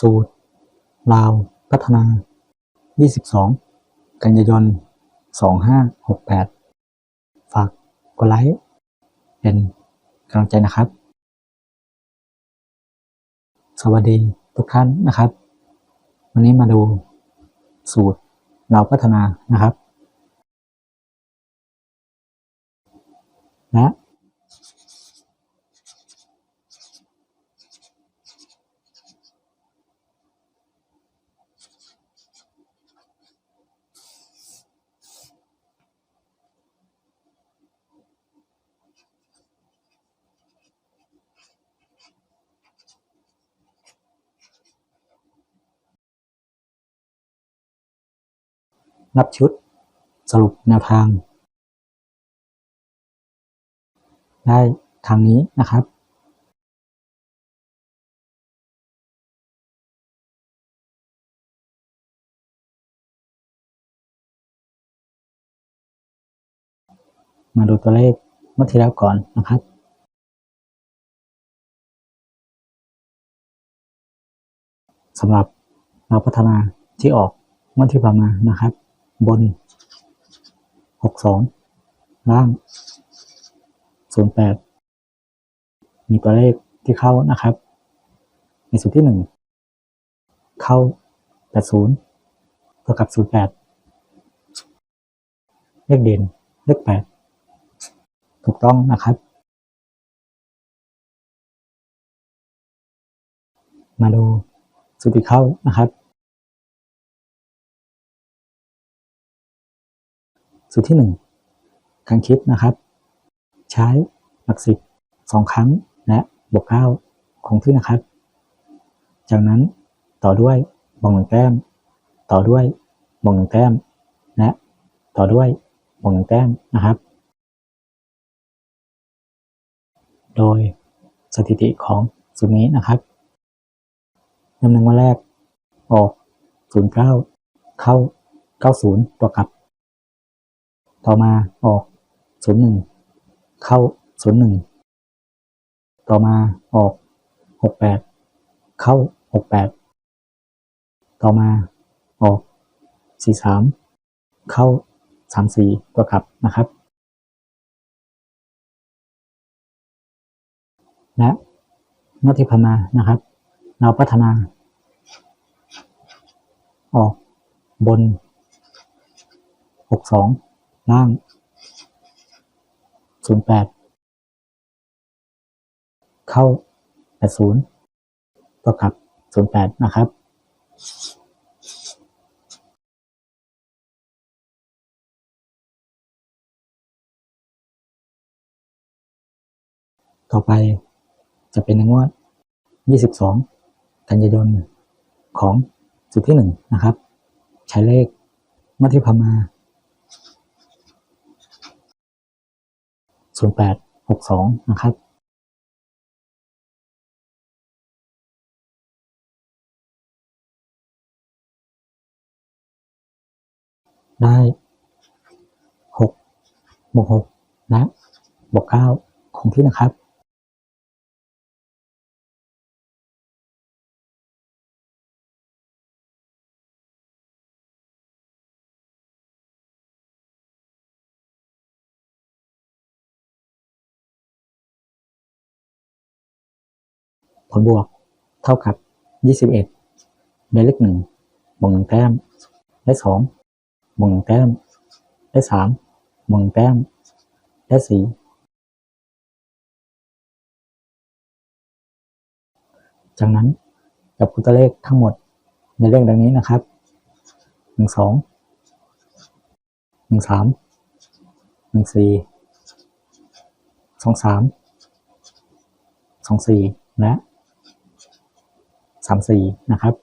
สูตร ลาว พัฒนา 22 กันยายน 2568 ฝากกดไลค์ เป็นกำลังใจนะครับ สวัสดีทุกท่านนะครับ วันนี้มาดูสูตรเราพัฒนานะครับ และ นับชุด สรุปแนวทาง ได้ทางนี้นะครับมาดูตัวเลขเมื่อที่แล้วก่อนนะครับ สำหรับเราพัฒนาที่ออกเมื่อที่ผ่านมานะครับ บน62ล่าง08มีตัวเลขที่เข้านะครับ ในสูตรที่1เข้า80เท่ากับ08เลขเด่นเลข8ถูกต้องนะครับ มาดูสูตรที่เข้านะครับ สูตรที่หนึ่งการคิดนะครับ ใช้หลักสิบสองครั้งและบวกเก้าคงที่นะครับ จากนั้นต่อด้วยบวกหนึ่งแต้ม ต่อด้วยบวกหนึ่งแต้ม และต่อด้วยบวกหนึ่งแต้มนะครับ โดยสถิติของสูตรนี้นะครับจำนวนวันแรกออก 09 เข้า 90 ตัวกลับ ต่อมาออกศูนย์หนึ่งเข้าศูนย์หนึ่งต่อมาออกหกแปดเข้าหกแปดต่อมาออกสี่สามเข้าสามสี่ตัวกลับนะครับและนที่ผ่นานะครับ เราพัฒนา ออกบนหกสอง ล่าง08เข้า80ตัวกลับ08นะครับ ต่อไปจะเป็นงวด 22 กันยายนของสุดที่ 1 นะครับ ใช้เลขเมื่อที่ผ่านมา 0862 นะครับได้6บวก6นะบวก9คงที่นะครับ ผลบวกเท่ากับ 21 ได้เลขหนึ่งบวกหนึ่งแต้ม ได้สองบวกหนึ่งแต้ม ได้สามบวกหนึ่งแต้ม ได้สี่จากนั้นจับคู่ตัวเลขทั้งหมดในเลขดังนี้นะครับหนึ่งสองหนึ่งสามหนึ่งสี่สองสามสองสี่และ สามสี่นะครับ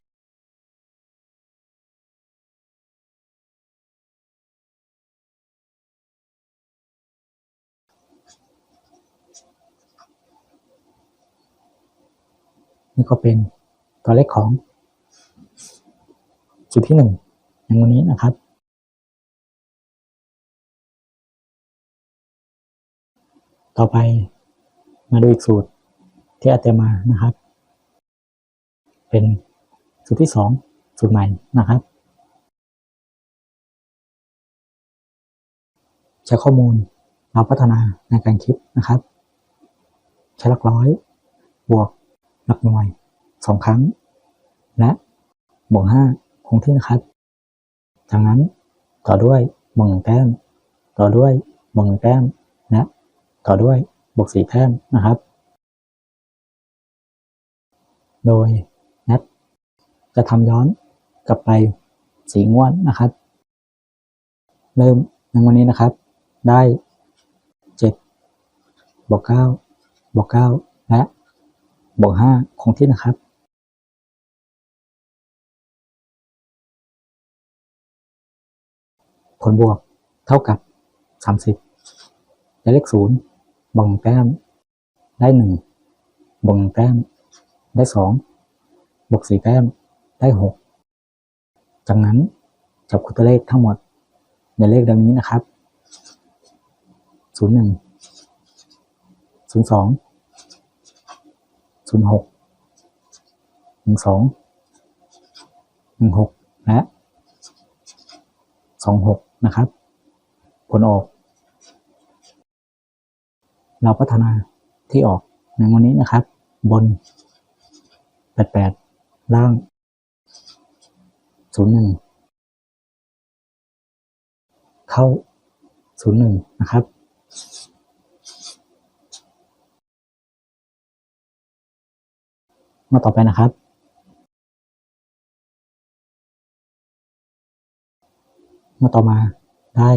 นี่ก็เป็นตัวเลขของ จุดที่หนึ่งในวันนี้นะครับ ต่อไปมาดูอีกสูตรที่อาจจะมานะครับ เป็นสูตรที่สองสูตรใหม่นะครับ ใช้ข้อมูลมาพัฒนาในการคิดนะครับ ใช้หลักร้อย บวกหลักหน่วยสองครั้ง และบวกห้าคงที่นะครับ จากนั้นต่อด้วยบวกหนึ่งแต้ม ต่อด้วยบวกหนึ่งแต้มและต่อด้วยบวกสี่แต้มนะครับ โดย จะทำย้อนกลับไปสีงวดนะครับ เริ่มในวันนี้นะครับ ได้เจ็ดบวกเก้าบวกเก้าและบวกห้าคงที่นะครับผลบวกเท่ากับสามสิบและเลขศูนย์บวกหนึ่งแต้ม ได้หนึ่งบวกหนึ่งแต้ม ได้สองบวกสี่แต้ม ได้หกจากนั้นจับคูตัวเลขทั้งหมดในเลขดังนี้นะครับศูนย์หนึ่งศูนย์สองศูนย์หกหนึ่งสองหนึ่งหกและสองหกนะครับ ผลออก เราพัฒนาที่ออกในวันนี้นะครับ บน88ล่าง ศูนย์หนึ่งเข้าศูนย์หนึ่งนะครับมาต่อไปนะครับมาต่อมาได้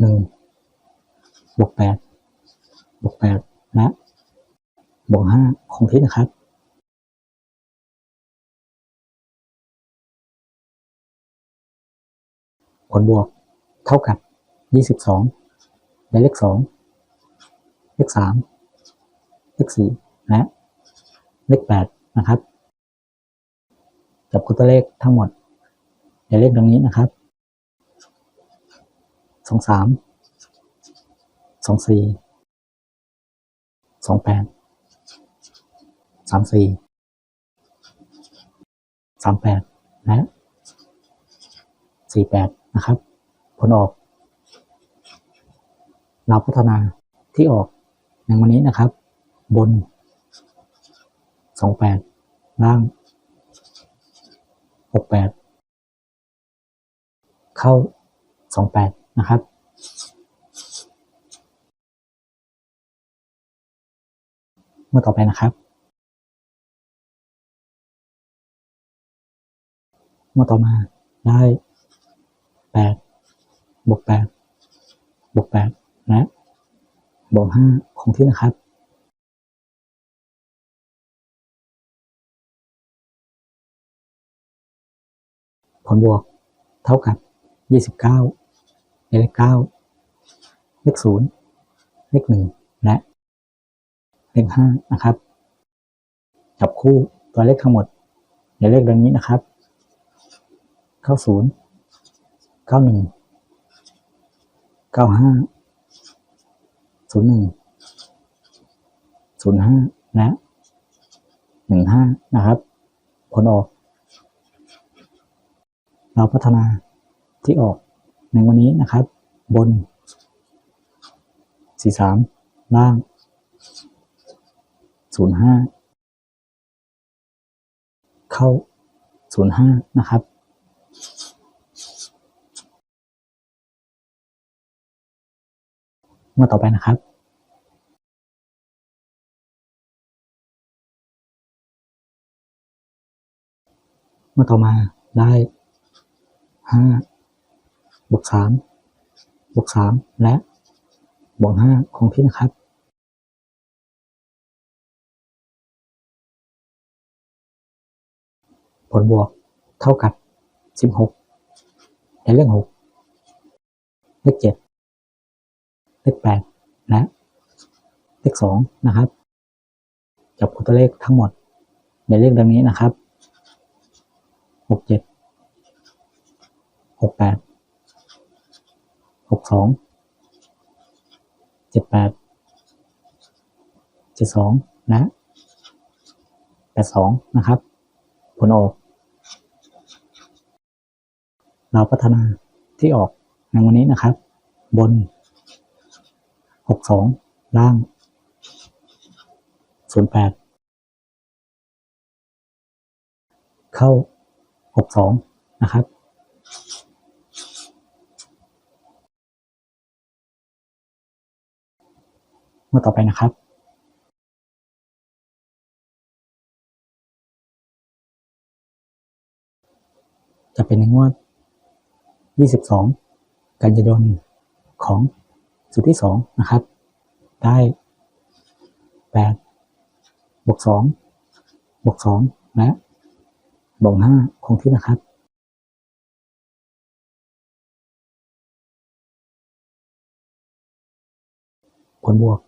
หนึ่งบวกแปดบวกแปดและบวกห้าคงที่นะครับ ผลบวกเท่ากับ 22 และเลข 2 เลข 3 เลข 4 และเลข 8 นะครับ จับคูตัวเลขทั้งหมดในเลขดังนี้นะครับ 23 24 28 34 38 และ 48 นะครับ ผลออก เราพัฒนาที่ออกในวันนี้นะครับ บน 28 ล่าง 68 เข้า 28 นะครับเมื่อต่อไปนะครับเมื่อต่อมาได้ แปดบวกแปดบวกแปดและบวกห้าคงที่นะครับผลบวกเท่ากับยี่สิบเก้าเลขเก้าเลขศูนย์เลขหนึ่งและเลขห้านะครับ จับคู่ตัวเลขทั้งหมดในเลขดังนี้นะครับ เข้าศูนย์ เก้าหนึ่งเก้าห้าศูนย์หนึ่งศูนย์ห้าและหนึ่งห้านะครับผลออก เราพัฒนาที่ออกในวันนี้นะครับ บนสี่สามล่างศูนย์ห้าเข้าศูนย์ห้านะครับ เมื่อต่อไปนะครับเมื่อต่อมาได้ห้าบวกสามบวกสามและบวกห้าคงที่นะครับผลบวกเท่ากับสิบหกในเลขหกเลขเจ็ด เลขแปดและเลขสองนะครับ จับคู่ตัวเลขทั้งหมดในเลขดังนี้นะครับหกเจ็ดหกแปดหกสองเจ็ดแปดเจ็ดสองและแปดสองนะครับ ผลออก เราพัฒนาที่ออกในวันนี้นะครับ บน 62ล่าง08เข้า62นะครับเมื่อต่อไปนะครับ จะเป็นในงวด 22 กันยายนของ สุดที่2นะครับ ได้8บวก2บวก2และบวก5คงที่นะครับผลบวก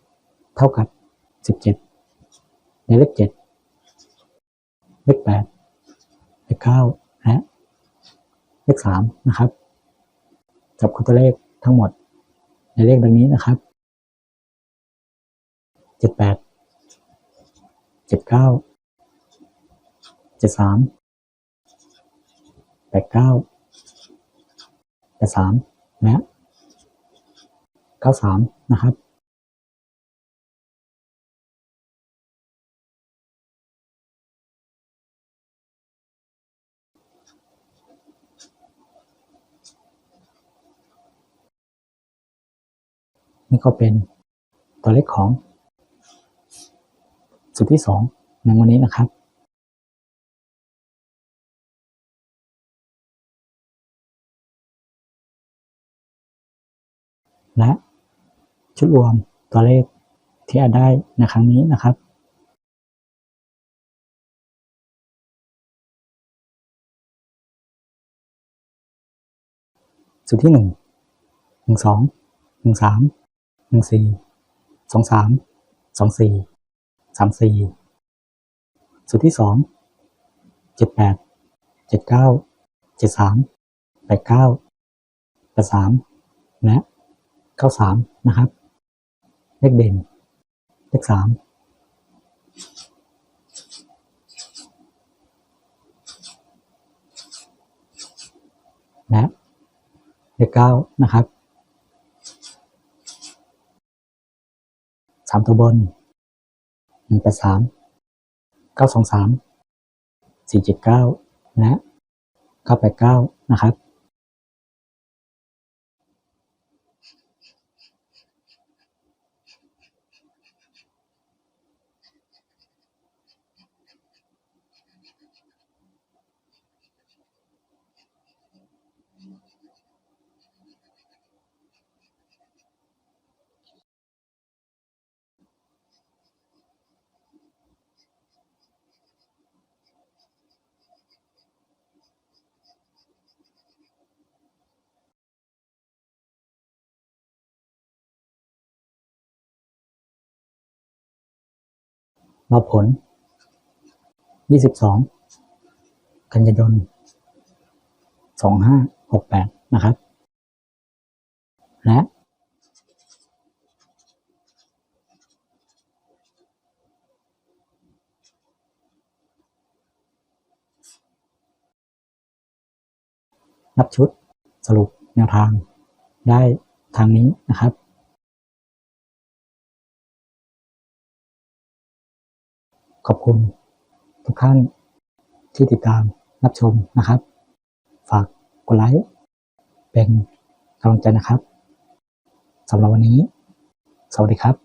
เท่ากับ 17 ในเลข 7 เลข 8 เลข 9 และเลข 3 นะครับ จับคู่ตัวเลขทั้งหมด ในเลขดังนี้นะครับเจ็ดแปดเจ็ดเก้าเจ็ดสามแปดเก้าแปดสามและเก้าสามนะครับ นี่ก็เป็นตัวเลขของสุดที่สองในวันนี้นะครับและชุดรวมตัวเลขที่อาจได้ในครั้งนี้นะครับสุดที่หนึ่งหนึ่งสองหนึ่งสาม หนึ่งสี่สองสามสองสี่สามสี่สุดที่สองเจ็ดแปดเจ็ดเก้าเจ็ดสามแปดเก้าแปดสามและเก้าสามนะครับ เลขเด่น เลขสามและเลขเก้านะครับ สามตัวบนหนึ่งแปดสามเก้าสองสามสี่เจ็ดเก้าและเก้าแปดเก้านะครับ รอบผล 22 กันยายน 2568 นะครับ และ นับชุดสรุปแนวทางได้ทางนี้นะครับ ขอบคุณทุกท่านที่ติดตามรับชมนะครับ ฝากกดไลค์เป็นกำลังใจนะครับสำหรับวันนี้ สวัสดีครับ